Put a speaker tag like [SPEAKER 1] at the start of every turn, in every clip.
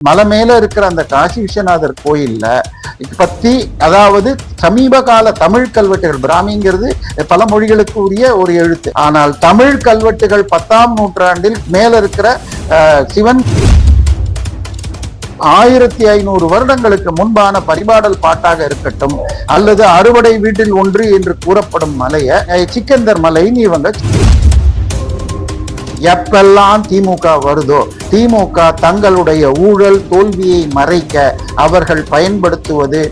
[SPEAKER 1] மலை மேல இருக்கிற அந்த காசி விஸ்வநாதர் கோயில்ல பத்தி அதாவது சமீப கால தமிழ் கல்வெட்டுகள் பிராமிங்கிறது பல மொழிகளுக்கு உரிய ஒரு எழுத்து. ஆனால் தமிழ் கல்வெட்டுகள் பத்தாம் நூற்றாண்டில் மேல இருக்கிற சிவன் ஆயிரத்தி ஐநூறு வருடங்களுக்கு முன்பான பரிபாடல் பாட்டாக இருக்கட்டும் அல்லது அறுவடை வீட்டில் ஒன்று என்று கூறப்படும் மலையை சிக்கந்தர் மலைன்னு இவங்க எப்பெல்லாம் திமுக வருதோ திமுக தங்களுடைய ஊழல் தோல்வியை மறைக்க அவர்கள் பயன்படுத்துவது.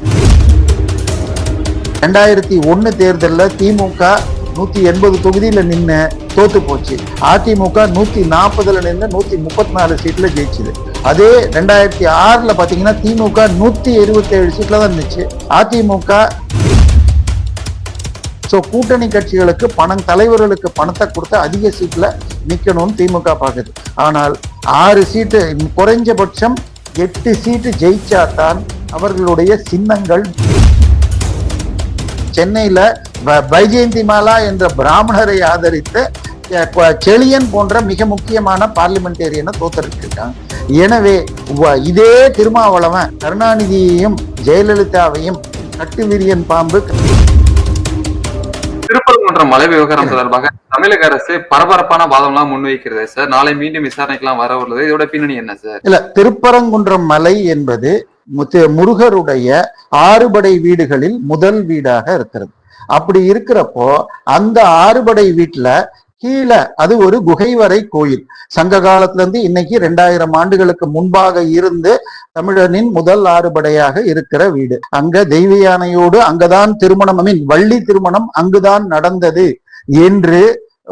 [SPEAKER 1] ரெண்டாயிரத்தி ஒண்ணு தேர்தலில் திமுக நூத்தி எண்பது தொகுதியில நின்னு தோத்து போச்சு. அதிமுக நூத்தி நாற்பதுல நின்று நூத்தி முப்பத்தி நாலு சீட்ல ஜெயிச்சுது. அதே ரெண்டாயிரத்தி ஆறுல பாத்தீங்கன்னா திமுக நூத்தி இருபத்தி ஏழு சீட்ல தான் இருந்துச்சு அதிமுக ஸோ கூட்டணி கட்சிகளுக்கு பணம் தலைவர்களுக்கு பணத்தை கொடுத்து அதிக சீட்டில் நிற்கணும்னு திமுக பார்க்குது ஆனால் ஆறு சீட்டு குறைஞ்சபட்சம் எட்டு சீட்டு ஜெயிச்சாதான் அவர்களுடைய சின்னங்கள் சென்னையில் ப- பைஜெயந்தி மாலா என்ற பிராமணரை ஆதரித்து செளியன் செழியன் போன்ற மிக முக்கியமான பார்லிமெண்டேரியனை தோத்தரிச்சிருக்காங்க எனவே வ- இதே திருமாவளவன் கருணாநிதியையும் ஜெயலலிதாவையும் கட்டுவிரியன் பாம்பு
[SPEAKER 2] திருப்பரங்குன்றம் மலை விவகாரம் தொடர்பாக தமிழக அரசு பரபரப்பான வாதம்லாம் முன்வைக்கிறது சார் நாளை மீண்டும் விசாரணைக்கெல்லாம் வர உள்ளது. இதோட பின்னணி என்ன சார்
[SPEAKER 1] இல்ல திருப்பரங்குன்றம் மலை என்பது முருகருடைய ஆறுபடை வீடுகளில் முதல் வீடாக இருக்கிறது. அப்படி இருக்கிறப்போ அந்த ஆறுபடை வீட்டுல கீழே அது ஒரு குகைவரை கோயில். சங்க காலத்துல இருந்து இன்னைக்கு ரெண்டாயிரம் ஆண்டுகளுக்கு முன்பாக இருந்து தமிழனின் முதல் ஆறுபடையாக இருக்கிற வீடு. அங்க தெய்வ யானையோடு அங்கதான் திருமணம் ஐ மீன் வள்ளி திருமணம் அங்குதான் நடந்தது என்று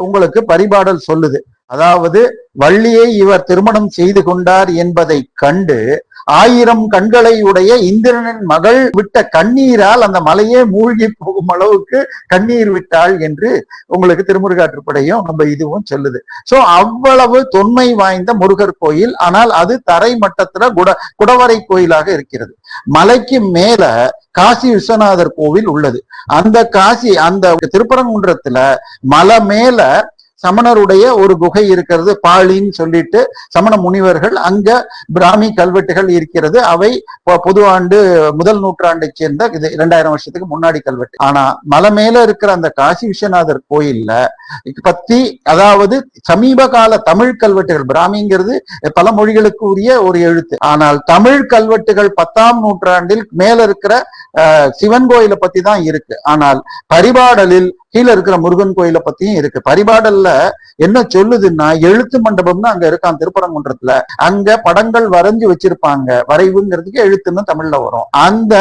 [SPEAKER 1] உங்களுக்கு பரிபாடல் சொல்லுது. அதாவது வள்ளியை இவர் திருமணம் செய்து கொண்டார் என்பதை கண்டு ஆயிரம் கண்களை உடைய இந்திரனின் மகள் விட்ட கண்ணீரால் அந்த மலையே மூழ்கி போகும் அளவுக்கு கண்ணீர் விட்டாள் என்று உங்களுக்கு திருமுருகாற்றுப்படையும் நம்ம இதுவும் சொல்லுது. சோ அவ்வளவு தொன்மை வாய்ந்த முருகர் கோயில் ஆனால் அது தரை மட்டத்துல குட குடவரை கோயிலாக இருக்கிறது. மலைக்கு மேல காசி விஸ்வநாதர் கோவில் உள்ளது. அந்த காசி அந்த திருப்பரங்குன்றத்துல மலை மேல சமணருடைய ஒரு குகை இருக்கிறது பாலின்னு சொல்லிட்டு சமண முனிவர்கள் அங்க பிராமி கல்வெட்டுகள் இருக்கிறது. அவை பொதுவாண்டு ஆண்டு முதல் நூற்றாண்டை சேர்ந்த இது இரண்டாயிரம் வருஷத்துக்கு முன்னாடி கல்வெட்டு. ஆனா மலை மேல இருக்கிற அந்த காசி விஸ்வநாதர் கோயில்ல பத்தி அதாவது சமீப கால தமிழ் கல்வெட்டுகள் பிராமிங்கிறது பல மொழிகளுக்கு உரிய ஒரு எழுத்து. ஆனால் தமிழ் கல்வெட்டுகள் பத்தாம் நூற்றாண்டில் மேல இருக்கிற சிவன் கோயிலை பத்தி தான் இருக்கு. ஆனால் பரிபாடலில் கீழே இருக்கிற முருகன் கோயிலை பத்தியும் இருக்கு. பரிபாடல்ல என்ன சொல்லுதுன்னா எழுத்து மண்டபம்னு அங்க இருக்கான் திருப்பரங்குன்றத்துல. அங்க படங்கள் வரைஞ்சு வச்சிருப்பாங்க. வரைவுங்கிறதுக்கு எழுத்துன்னு தமிழ்ல வரும். அந்த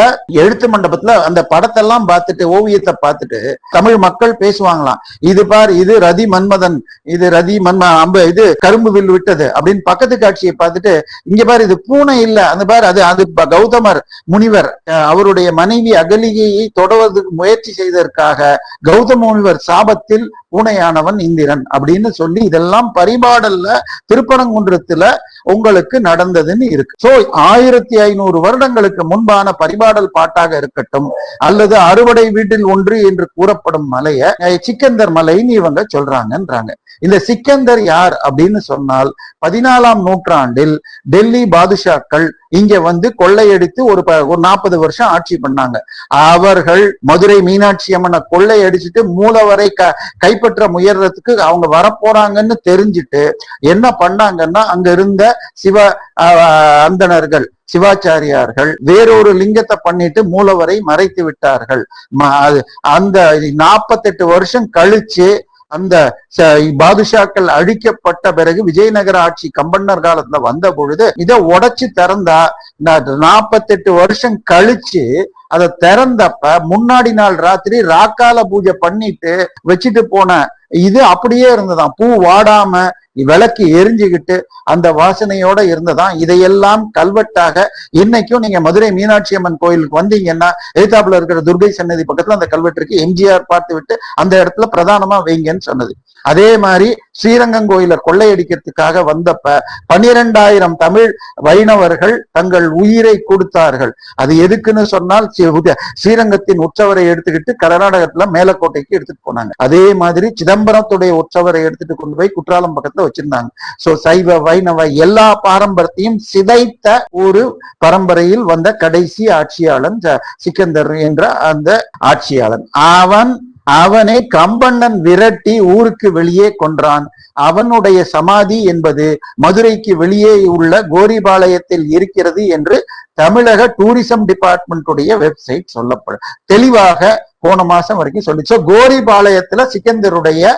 [SPEAKER 1] எழுத்து மண்டபத்துல அந்த படத்தெல்லாம் பார்த்துட்டு ஓவியத்தை பார்த்துட்டு தமிழ் மக்கள் பேசுவாங்களாம். இது பார் இது ரதி மன்மதன் இது ரதி மன்ம அம்ப இது கரும்பு வில் விட்டது அப்படின்னு பக்கத்து காட்சியை பார்த்துட்டு இங்க பாரு இது பூனை இல்ல. அந்த பாரு அது அது கௌதமர் முனிவர் அஹ் அவருடைய மனைவி அகலிகையை தொடர்வதற்கு முயற்சி செய்ததற்காக கௌதம முனிவர் சாபத்தில் பூனையானவன் இந்திரன் அப்படின்னு அப்படின்னு சொல்லி இதெல்லாம் பரிபாடல்ல திருப்பரங்குன்றத்துல உங்களுக்கு நடந்ததுன்னு இருக்கு. சோ ஆயிரத்தி ஐநூறு வருடங்களுக்கு முன்பான பரிபாடல் பாட்டாக இருக்கட்டும் அல்லது அறுவடை வீட்டில் ஒன்று என்று கூறப்படும் மலைய சிக்கந்தர் மலைன்னு இவங்க சொல்றாங்கன்றாங்க. இந்த சிக்கந்தர் யார் அப்படின்னு சொன்னால் பதினாலாம் நூற்றாண்டில் டெல்லி பாதுஷாக்கள் இங்க வந்து கொள்ளையடித்து ஒரு ப- ஒரு நாற்பது வருஷம் ஆட்சி பண்ணாங்க. அவர்கள் மதுரை மீனாட்சி அம்மனை கொள்ளையடிச்சிட்டு மூலவரை க கைப்பற்ற முயறதுக்கு அவங்க வரப்போறாங்கன்னு தெரிஞ்சுட்டு என்ன பண்ணாங்கன்னா அங்க இருந்த சிவ ஆஹ், அந்தணர்கள் சிவாச்சாரியார்கள் வேறொரு லிங்கத்தை பண்ணிட்டு மூலவரை மறைத்து விட்டார்கள். அது- அந்த நாற்பத்தெட்டு வருஷம் கழிச்சு அந்த ச- பாதுஷாக்கள் அழிக்கப்பட்ட பிறகு விஜயநகர ஆட்சி கம்பன்னர் காலத்துல வந்த பொழுது இதை உடைச்சு திறந்தா நாற்பத்தெட்டு வருஷம் கழிச்சு அதை திறந்தப்ப முன்னாடி நாள் ராத்திரி ராக்கால பூஜை பண்ணிட்டு வச்சுட்டு போன இது அப்படியே இருந்ததான் பூ வாடாம விளக்கு எரிஞ்சுக்கிட்டு அந்த வாசனையோட இருந்ததான். இதையெல்லாம் கல்வெட்டாக இன்னைக்கும் நீங்க மதுரை மீனாட்சி அம்மன் கோயிலுக்கு வந்தீங்கன்னா எழுத்தாப்புல இருக்கிற துர்கை சன்னதி பக்கத்துல அந்த கல்வெட்டு இருக்கு. எம்ஜிஆர் பார்த்து விட்டு அந்த இடத்துல பிரதானமா வைங்கன்னு சொன்னது. அதே மாதிரி ஸ்ரீரங்கம் கோயில கொள்ளையடிக்கிறதுக்காக வந்தப்ப பன்னிரெண்டாயிரம் தமிழ் வைணவர்கள் தங்கள் உயிரை கொடுத்தார்கள். அது எதுக்குன்னு சொன்னால் உத- ஸ்ரீரங்கத்தின் உற்சவரை எடுத்துக்கிட்டு கர்நாடகத்துல மேலக்கோட்டைக்கு எடுத்துட்டு போனாங்க. அதே மாதிரி சிதம்பரத்துடைய உற்சவரை எடுத்துட்டு கொண்டு போய் குற்றாலம் பக்கத்துல வச்சிருந்தாங்க. சோ சைவ வைணவ எல்லா பாரம்பரியத்தையும் சிதைத்த ஒரு பரம்பரையில் வந்த கடைசி ஆட்சியாளன் சிக்கந்தர் என்ற அந்த ஆட்சியாளன். அவன் அவனை கம்பண்ணன் விரட்டி ஊருக்கு வெளியே கொன்றான். அவனுடைய சமாதி என்பது மதுரைக்கு வெளியே உள்ள கோரிபாளையத்தில் இருக்கிறது என்று தமிழக டூரிசம் டிபார்ட்மெண்ட்டுடைய வெப்சைட் சொல்லப்படும். தெளிவாக போன மாசம் வரைக்கும் சொல்லிச்சு. கோரிபாளையத்துல சிக்கந்தருடைய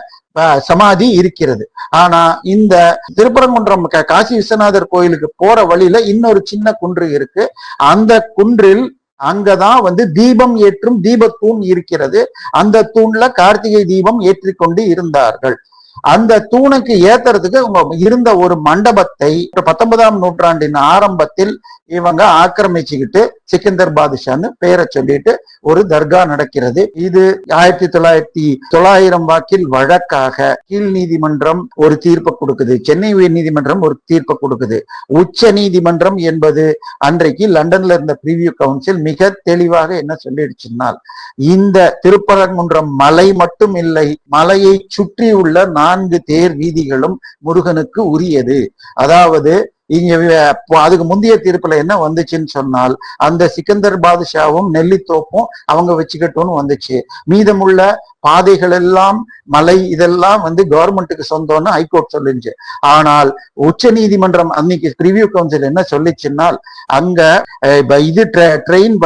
[SPEAKER 1] சமாதி இருக்கிறது. ஆனா இந்த திருப்பரங்குன்றம் காசி விஸ்வநாதர் கோயிலுக்கு போற வழியில இன்னொரு சின்ன குன்று இருக்கு. அந்த குன்றில் அங்கதான் வந்து தீபம் ஏற்றும் தீபத்தூண் இருக்கிறது. அந்த தூண்ல கார்த்திகை தீபம் ஏற்றிக்கொண்டு இருந்தார்கள். அந்த தூணுக்கு ஏத்துறதுக்கு அவங்க இருந்த ஒரு மண்டபத்தை பத்தொன்பதாம் நூற்றாண்டின் ஆரம்பத்தில் இவங்க ஆக்கிரமிச்சுக்கிட்டு சிக்கந்தர் பாதுஷான்னு பெயரை சொல்லிட்டு ஒரு தர்கா நடக்கிறது. இது ஆயிரத்தி தொள்ளாயிரத்தி தொள்ளாயிரம் வாக்கில் வழக்காக கீழ் நீதிமன்றம் ஒரு தீர்ப்பு கொடுக்குது. சென்னை உயர் நீதிமன்றம் ஒரு தீர்ப்பு கொடுக்குது. உச்ச நீதிமன்றம் என்பது அன்றைக்கு லண்டன்ல இருந்த பிரிவியூ கவுன்சில் மிக தெளிவாக என்ன சொல்லிடுச்சுன்னால் இந்த திருப்பரங்குன்றம் மலை மட்டும் இல்லை மலையை சுற்றியுள்ள நான்கு தேர் வீதிகளும் முருகனுக்கு உரியது. அதாவது இங்க அதுக்கு முந்தைய தீர்ப்புல என்ன வந்துச்சுன்னு சொன்னால் அந்த சிக்கந்தர் பாதுஷாவும் நெல்லித்தோப்பும் அவங்க வச்சுக்கட்டும்னு வந்துச்சு. மீதமுள்ள பாதைகள் எல்லாம் மலை இதெல்லாம் வந்து கவர்மெண்ட்டுக்கு சொந்தம்னு ஹைகோர்ட் சொல்லிச்சு. ஆனால் உச்ச நீதிமன்றம் அன்னைக்கு ரிவ்யூ கவுன்சில் என்ன சொல்லிச்சுன்னால் அங்க இது ட்ரெயின்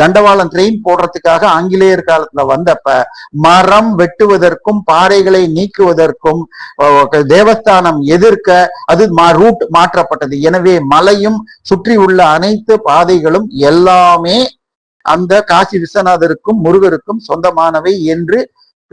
[SPEAKER 1] தண்டவாளம் ட்ரெயின் போடுறதுக்காக ஆங்கிலேயர் காலத்துல வந்தப்ப மரம் வெட்டுவதற்கும் பாறைகளை நீக்குவதற்கும் தேவஸ்தானம் எதிர்க்க அது ரூட் மாற்றப்பட்டது. எனவே மலையும் சுற்றி உள்ள அனைத்து பாதைகளும் எல்லாமே அந்த காசி விஸ்வநாதருக்கும் முருகருக்கும் சொந்தமானவை என்று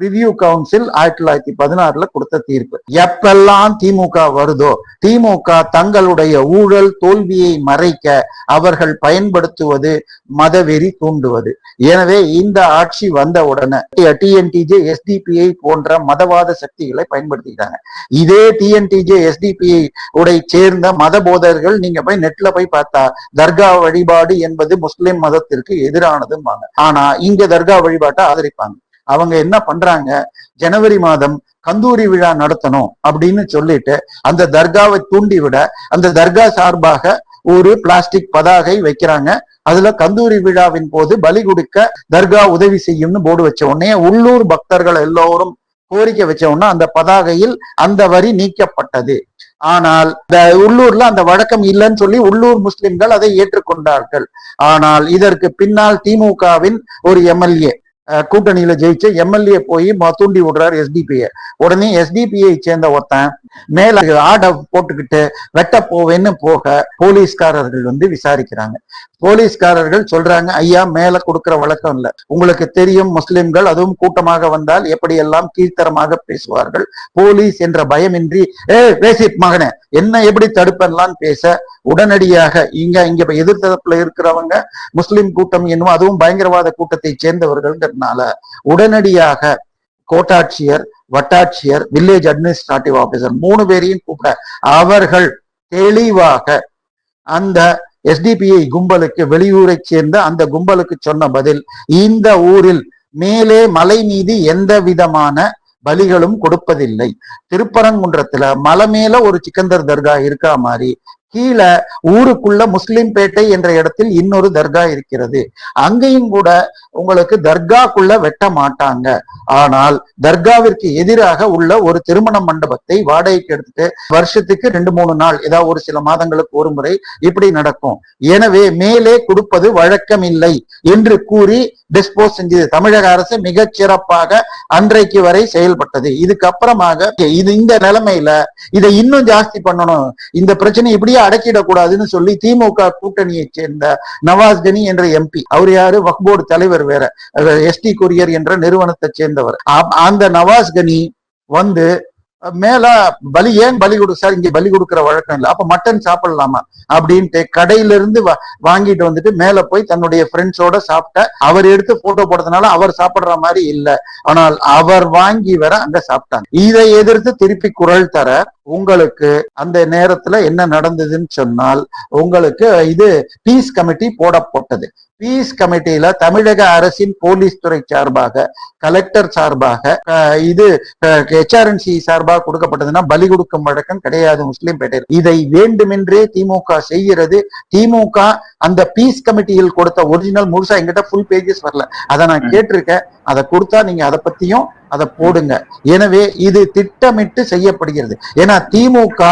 [SPEAKER 1] ரிவ்யூ கவுன்சில் ஆயிரத்தி தொள்ளாயிரத்தி பதினாறுல கொடுத்த தீர்ப்பு. எப்பெல்லாம் திமுக வருதோ திமுக தங்களுடைய ஊழல் தோல்வியை மறைக்க அவர்கள் பயன்படுத்துவது மதவெறி தூண்டுவது. எனவே இந்த ஆட்சி வந்த உடனே டிஎன்டிஜே எஸ்டிபிஐ போன்ற மதவாத சக்திகளை பயன்படுத்திக்கிட்டாங்க. இதே டிஎன்டிஜே எஸ்டிபிஐ உடை சேர்ந்த மத போதர்கள் நீங்க போய் நெட்ல போய் பார்த்தா தர்கா வழிபாடு என்பது முஸ்லிம் மதத்திற்கு எதிரானதும்பாங்க. ஆனா இங்க தர்கா வழிபாட்டை ஆதரிப்பாங்க. அவங்க என்ன பண்றாங்க? ஜனவரி மாதம் கந்தூரி விழா நடத்தணும் அப்படின்னு சொல்லிட்டு அந்த தர்காவை தூண்டி விட அந்த தர்கா சார்பாக ஒரு பிளாஸ்டிக் பதாகை வைக்கிறாங்க. அதுல கந்தூரி விழாவின் போது பலி கொடுக்க தர்கா உதவி செய்யும்னு போர்டு வச்ச உடனே உள்ளூர் பக்தர்கள் எல்லோரும் கோரிக்கை வச்ச உடனே அந்த பதாகையில் அந்த வரி நீக்கப்பட்டது. ஆனால் இந்த உள்ளூர்ல அந்த வழக்கம் இல்லைன்னு சொல்லி உள்ளூர் முஸ்லிம்கள் அதை ஏற்றுக்கொண்டார்கள். ஆனால் இதற்கு பின்னால் திமுகவின் ஒரு எம்எல்ஏ கூட்டணியில ஜெயிச்ச எம்எல்ஏ போய் தூண்டி விடுறாரு எஸ்டிபிஐ உடனே எஸ்டிபிஐ சேர்ந்த ஒருத்தன் மேல ஆடை போட்டுக்கிட்டு வெட்ட போவேன்னு போக போலீஸ்காரர்கள் வந்து விசாரிக்கிறாங்க. போலீஸ்காரர்கள் சொல்றாங்க ஐயா மேல கொடுக்கிற வழக்கம் இல்ல. உங்களுக்கு தெரியும் முஸ்லிம்கள் அதுவும் கூட்டமாக வந்தால் எப்படியெல்லாம் கீழ்த்தரமாக பேசுவார்கள்? போலீஸ் என்ற பயமின்றி ஏ பேசி மகனே என்ன எப்படி தடுப்பெல்லாம் பேச? உடனடியாக இங்க இங்க எதிர்த்தரப்புல இருக்கிறவங்க முஸ்லிம் கூட்டம் என்னும் அதுவும் பயங்கரவாத கூட்டத்தை சேர்ந்தவர்கள்ங்கிறதுனால உடனடியாக கோட்டாட்சியர் வட்டாட்சியர் வில்லேஜ் அட்மினிஸ்ட்ரேட்டிவ் ஆபீசர் மூணு பேரையும் கூப்பிட அவர்கள் தெளிவாக அந்த எஸ்டிபிஐ கும்பலுக்கு வெளியூரை சேர்ந்த அந்த கும்பலுக்கு சொன்ன பதில் இந்த ஊரில் மேலே மலை மீது எந்த விதமான பலிகளும் கொடுப்பதில்லை. திருப்பரங்குன்றத்துல மலை மேல ஒரு சிக்கந்தர் தர்கா இருக்கா மாதிரி கீழே ஊருக்குள்ள முஸ்லிம் பேட்டை என்ற இடத்தில் இன்னொரு தர்கா இருக்கிறது. அங்கேயும் கூட உங்களுக்கு தர்காக்குள்ள வெட்ட மாட்டாங்க. ஆனால் தர்காவிற்கு எதிராக உள்ள ஒரு திருமண மண்டபத்தை வாடகைக்கு எடுத்துட்டு வருஷத்துக்கு ரெண்டு மூணு நாள் ஏதாவது ஒரு சில மாதங்களுக்கு ஒரு முறை இப்படி நடக்கும். எனவே மேலே கொடுப்பது வழக்கம் இல்லை என்று கூறி டிஸ்போஸ் செஞ்சது. தமிழக அரசு மிக சிறப்பாக அன்றைக்கு வரை செயல்பட்டது. இதுக்கப்புறமாக இது இந்த நிலைமையில இதை இன்னும் ஜாஸ்தி பண்ணணும். இந்த பிரச்சனை இப்படியே அடக்கிடக்கூடாதுன்னு சொல்லி திமுக கூட்டணியை சேர்ந்த நவாஸ் கனி என்ற எம்பி அவர் யாரு? வக்போர்டு தலைவர் வேற. எஸ்டி கொரியர் என்ற நிறுவனத்தை சேர்ந்தவர். அந்த நவாஸ் கனி வந்து மேல பலி ஏன் பலி கொடு சார் இங்க பலி கொடுக்கிற வழக்கம் இல்லை. அப்ப மட்டன் சாப்பிடலாமா? அப்படின்ட்டு கடையில இருந்து வாங்கிட்டு வந்துட்டு மேல போய் தன்னுடைய ஃப்ரெண்ட்ஸோட சாப்பிட்ட அவர் எடுத்து போட்டோ போடுறதுனால அவர் சாப்பிடுற மாதிரி இல்ல. ஆனால் அவர் வாங்கி வர அங்க சாப்பிட்டாங்க. இதை எதிர்த்து திருப்பி குரல் தர உங்களுக்கு அந்த நேரத்துல என்ன நடந்ததுன்னு சொன்னால் உங்களுக்கு இது பீஸ் கமிட்டி போடப்பட்டது. பீஸ் கமிட்டியில தமிழக அரசின் போலீஸ் துறை சார்பாக கலெக்டர் சார்பாக இது ஹெச்ஆர்என்சி சார்பாக கொடுக்கப்பட்டதுன்னா பலி கொடுக்கும் வழக்கம் கிடையாது முஸ்லீம் பேட்டையில் இதை வேண்டுமென்றே திமுக செய்கிறது. திமுக அந்த பீஸ் கமிட்டியில் கொடுத்த ஒரிஜினல் முழுசா எங்கிட்ட ஃபுல் பேஜஸ் வரல. அதை நான். கேட்டிருக்கேன். அதை கொடுத்தா நீங்க அதை பத்தியும் அதை போடுங்க. எனவே இது திட்டமிட்டு செய்யப்படுகிறது. ஏன்னா திமுக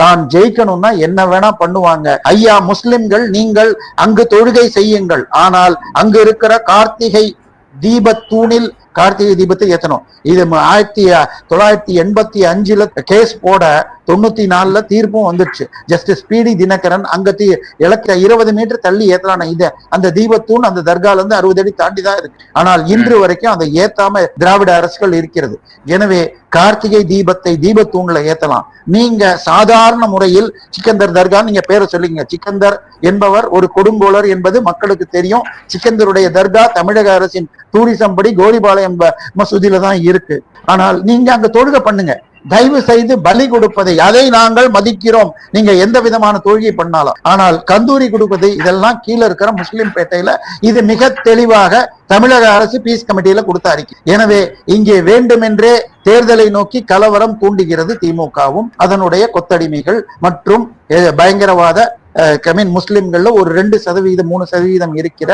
[SPEAKER 1] தான் ஜெயிக்கணும்னா என்ன வேணா பண்ணுவாங்க. ஐயா முஸ்லிம்கள் நீங்கள் அங்கு தொழுகை செய்யுங்கள். ஆனால் அங்கு இருக்கிற கார்த்திகை தீபத்தூணில் கார்த்திகை தீபத்தை ஏத்தணும். இது ஆயிரத்தி தொள்ளாயிரத்தி எண்பத்தி அஞ்சுல கேஸ் போட தொண்ணூத்தி நாலுல தீர்ப்பும் வந்துருச்சு ஜஸ்டிஸ் ஸ்பீடி தினகரன் அங்க தீ இலக்க இருபது மீட்டர் தள்ளி ஏத்தலான இத. அந்த தீபத்தூண் அந்த தர்கால இருந்து அறுபது அடி தாண்டி தான் இருக்கு. ஆனால் இன்று வரைக்கும் அதை ஏத்தாம திராவிட அரசுகள் இருக்கிறது. எனவே கார்த்திகை தீபத்தை தீபத்தூண்ல ஏத்தலாம். நீங்க சாதாரண முறையில் சிக்கந்தர் தர்கா நீங்க பேரை சொல்லிங்க சிக்கந்தர் என்பவர் ஒரு கொடுங்கோலர் என்பது மக்களுக்கு தெரியும். சிக்கந்தருடைய தர்கா தமிழக அரசின் டூரிசம் படி கோரிபாளையம் மசூதியில தான் இருக்கு. ஆனால் நீங்க அங்க தொழுக பண்ணுங்க. தயவு செய்து பலி கொடுப்பதை அதை நாங்கள் மதிக்கிறோம். நீங்க எந்த விதமான தொழுகை பண்ணாலும். ஆனால் கந்தூரி கொடுப்பது இதெல்லாம் கீழே இருக்கிற முஸ்லிம் பேட்டையில இது மிக தெளிவாக தமிழக அரசு பீஸ் கமிட்டியில கொடுத்த அறிக்கை. எனவே இங்கே வேண்டுமென்றே தேர்தலை நோக்கி கலவரம் தூண்டுகிறது திமுகவும் அதனுடைய கொத்தடிமைகள் மற்றும் பயங்கரவாத கமீன் முஸ்லிம்கள்ல ஒரு ரெண்டு சதவீதம் மூணு சதவீதம் இருக்கிற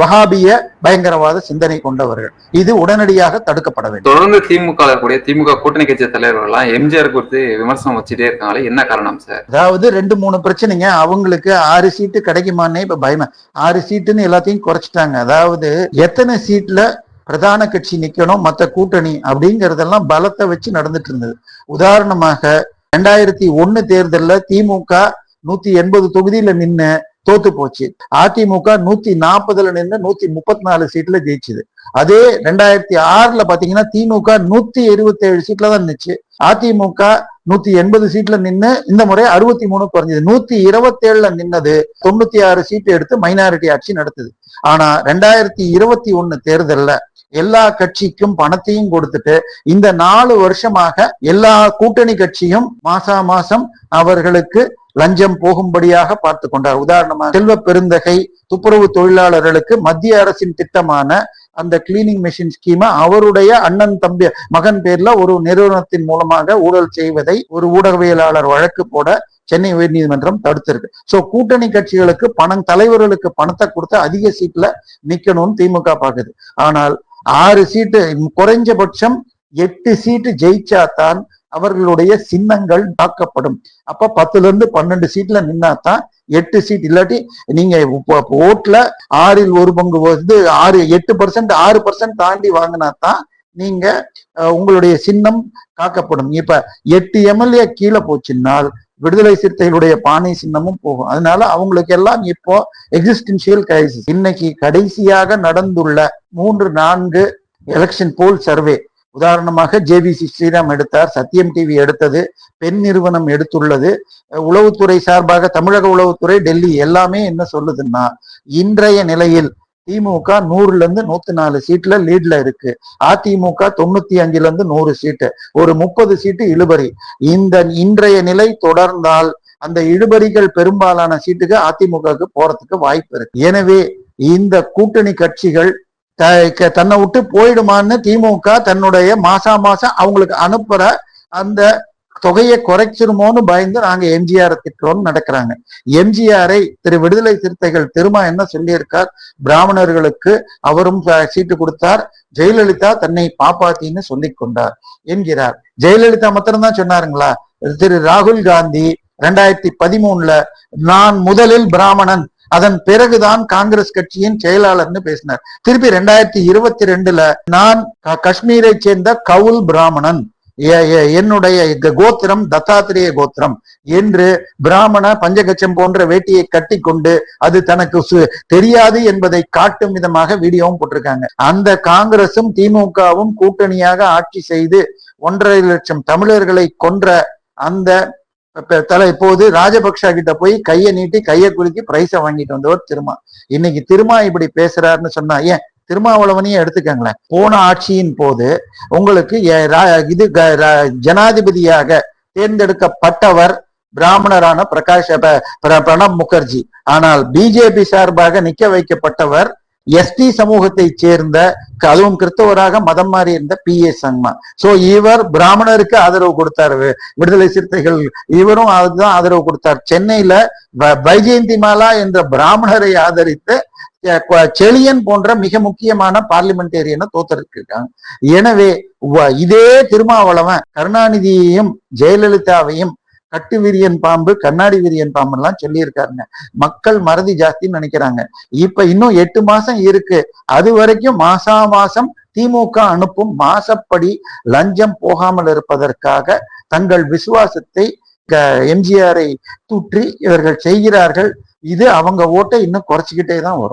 [SPEAKER 1] வஹாபிய பயங்கரவாத சிந்தனை கொண்டவர்கள். இது உடனடியாக தடுக்கப்பட வேண்டும்.
[SPEAKER 2] தொடர்ந்து திமுக இருக்கக்கூடிய திமுக கூட்டணி கட்சி தலைவர்கள்லாம் எம்ஜிஆர் குறித்து விமர்சனம் வச்சுட்டே இருக்காங்களே என்ன காரணம் சார்?
[SPEAKER 1] அதாவது ரெண்டு மூணு பிரச்சனைங்க. அவங்களுக்கு ஆறு சீட்டு கிடைக்குமான்னே இப்ப பயமா. ஆறு சீட்டுன்னு எல்லாத்தையும் குறைச்சிட்டாங்க. அதாவது எத்தனை சீட்ல பிரதான கட்சி நிக்கணும் மத்த கூட்டணி அப்படிங்கறதெல்லாம் பலத்தை வச்சு நடந்துட்டு இருந்தது. உதாரணமாக ரெண்டாயிரத்தி ஒண்ணு தேர்தல்ல திமுக நூத்தி எண்பது தொகுதியில நின்று தோத்து போச்சு. அதிமுக நூத்தி நாற்பதுல நின்று நூத்தி முப்பத்தி நாலு சீட்ல ஜெயிச்சுது. அதே ரெண்டாயிரத்தி ஆறுல பாத்தீங்கன்னா திமுக நூத்தி இருபத்தி ஏழு சீட்ல தான் இருந்துச்சு அதிமுக நூத்தி எண்பது சீட்ல நின்று இந்த முறை அறுபத்தி மூணு குறைஞ்சது. நூத்தி இருபத்தி ஏழுல நின்னது தொண்ணூத்தி ஆறு சீட்டு எடுத்து மைனாரிட்டி ஆட்சி நடத்துது. ஆனா ரெண்டாயிரத்தி இருபத்தி ஒண்ணு தேர்தல்ல எல்லா கட்சிக்கும் பணத்தையும் கொடுத்துட்டு இந்த நாலு வருஷமாக எல்லா கூட்டணி கட்சியும் மாசா மாசம் அவர்களுக்கு லஞ்சம் போகும்படியாக பார்த்து கொண்டார். உதாரணமாக செல்வ பெருந்தகை துப்புரவு தொழிலாளர்களுக்கு மத்திய அரசின் திட்டமான அந்த கிளீனிங் மெஷின் ஸ்கீமை அவருடைய அண்ணன் தம்பி மகன் பேர்ல ஒரு நிறுவனத்தின் மூலமாக ஊழல் செய்வதை ஒரு ஊடகவியலாளர் வழக்கு போட சென்னை உயர்நீதிமன்றம் தடுத்திருக்கு. சோ கூட்டணி கட்சிகளுக்கு பணம் தலைவர்களுக்கு பணத்தை கொடுத்து அதிக சீட்ல நிக்கணும்னு திமுக பாக்குது. ஆனால் ஆறு சீட்டு குறைஞ்சபட்சம் எட்டு சீட்டு ஜெயிச்சாதான் அவர்களுடைய சின்னங்கள் தாக்கப்படும். அப்ப பத்துல இருந்து பன்னெண்டு சீட்ல நின்னாதான் எட்டு சீட். இல்லாட்டி நீங்க ஓட்டுல ஆறில் ஒரு பங்கு வந்து ஆறு எட்டு பர்சன்ட் ஆறு பர்சன்ட் தாண்டி வாங்கினா தான் நீங்க உங்களுடைய சின்னம் காக்கப்படும். இப்ப எட்டு எம்எல்ஏ கீழே போச்சுன்னால் விடுதலை சிறுத்தைகளுடைய பானை சின்னமும் போகும். அதனால அவங்களுக்கு எல்லாம் இப்போ எக்ஸிஸ்டன்சியல் கிரைசிஸ் இன்னைக்கு கடைசியாக நடந்துள்ள மூன்று நான்கு எலெக்ஷன் போல் சர்வே உதாரணமாக ஜேபிசி ஸ்ரீராம் எடுத்தார் சத்தியம் டிவி எடுத்தது பெண் நிறுவனம் எடுத்துள்ளது. உளவுத்துறை சார்பாக தமிழக உளவுத்துறை டெல்லி எல்லாமே என்ன சொல்லுதுன்னா இன்றைய நிலையில் திமுக நூறுல இருந்து நூத்தி நாலு சீட்ல லீட்ல இருக்கு. அதிமுக தொண்ணூத்தி அஞ்சுல இருந்து நூறு சீட்டு ஒரு முப்பது சீட்டு இழுபறி. இந்த இன்றைய நிலை தொடர்ந்தால் அந்த இழுபறிகள் பெரும்பாலான சீட்டுக்கு அதிமுகவுக்கு போறதுக்கு வாய்ப்பு இருக்கு. எனவே இந்த கூட்டணி கட்சிகள் தன்னை விட்டு போயிடுமான்னு திமுக தன்னுடைய மாசா மாசம் அவங்களுக்கு அனுப்புற அந்த தொகையை குறைச்சிருமோன்னு பயந்து நாங்க எம்ஜிஆர் திட்டுறோம்னு நடக்கிறாங்க. எம்ஜிஆரை திரு விடுதலை சிறுத்தைகள் திருமா என்ன சொல்லியிருக்கார்? பிராமணர்களுக்கு அவரும் சீட்டு கொடுத்தார். ஜெயலலிதா தன்னை பாப்பாத்தின்னு சொல்லி கொண்டார் என்கிறார். ஜெயலலிதா மாத்திரம்தான் சொன்னாருங்களா? திரு ராகுல் காந்தி ரெண்டாயிரத்தி பதிமூணுல நான் முதலில் பிராமணன். அதன் பிறகுதான் காங்கிரஸ் கட்சியின் செயலாளர்னு பேசினார். திருப்பி ரெண்டாயிரத்தி இருபத்தி ரெண்டுல நான் காஷ்மீரை சேர்ந்த கவுல் பிராமணன் என்னுடைய கோத்திரம் தத்தாத்திரேய கோத்திரம் என்று பிராமண பஞ்சகச்சம் போன்ற வேட்டியை கட்டி கொண்டு அது தனக்கு சு- தெரியாது என்பதை காட்டும் விதமாக வீடியோவும் போட்டிருக்காங்க. அந்த காங்கிரசும் திமுகவும் கூட்டணியாக ஆட்சி செய்து ஒன்றரை லட்சம் தமிழர்களை கொன்ற அந்த தலை இப்போது ராஜபக்ஷ கிட்ட போய் கையை நீட்டி கையை குலுக்கி பிரைஸை வாங்கிட்டு வந்தவர் திருமா. இன்னைக்கு திருமா இப்படி பேசுறாருன்னு சொன்னா ஏன்? திருமாவளவனையும் எடுத்துக்கங்களேன். போன ஆட்சியின் போது உங்களுக்கு எ- ரா- இது க- ஜனாதிபதியாக தேர்ந்தெடுக்கப்பட்டவர் பிராமணரான பிரகாஷ் ப- பிர- பிரணப் முகர்ஜி. ஆனால் பிஜேபி சார்பாக நிக்க வைக்கப்பட்டவர் எஸ்டி சமூகத்தை சேர்ந்த அதுவும் கிறிஸ்தவராக மதம் மாறி இருந்த பி ஏ சங்மா. சோ இவர் பிராமணருக்கு ஆதரவு கொடுத்தாரு. விடுதலை சிறுத்தைகள் இவரும் அதுதான் ஆதரவு கொடுத்தார். சென்னையில வ- வைஜெயந்தி மாலா என்ற பிராமணரை ஆதரித்து செழியன் போன்ற மிக முக்கியமான பார்லிமெண்டேரியனை தோத்தரிச்சிருக்காங்க எனவே வ- இதே திருமாவளவன் கருணாநிதியையும் ஜெயலலிதாவையும் கட்டு விரியன் பாம்பு கண்ணாடி விரியன் பாம்பு எல்லாம் சொல்லியிருக்காருங்க. மக்கள் மறதி ஜாஸ்தின்னு நினைக்கிறாங்க. இப்ப இன்னும் எட்டு மாசம் இருக்கு. அது வரைக்கும் மாசா மாசம் திமுக அனுப்பும் மாசப்படி லஞ்சம் போகாமல் இருப்பதற்காக தங்கள் விசுவாசத்தை எம்ஜிஆரை தூற்றி இவர்கள் செய்கிறார்கள். இது அவங்க ஓட்டை இன்னும் குறைச்சிக்கிட்டே தான் வரும்.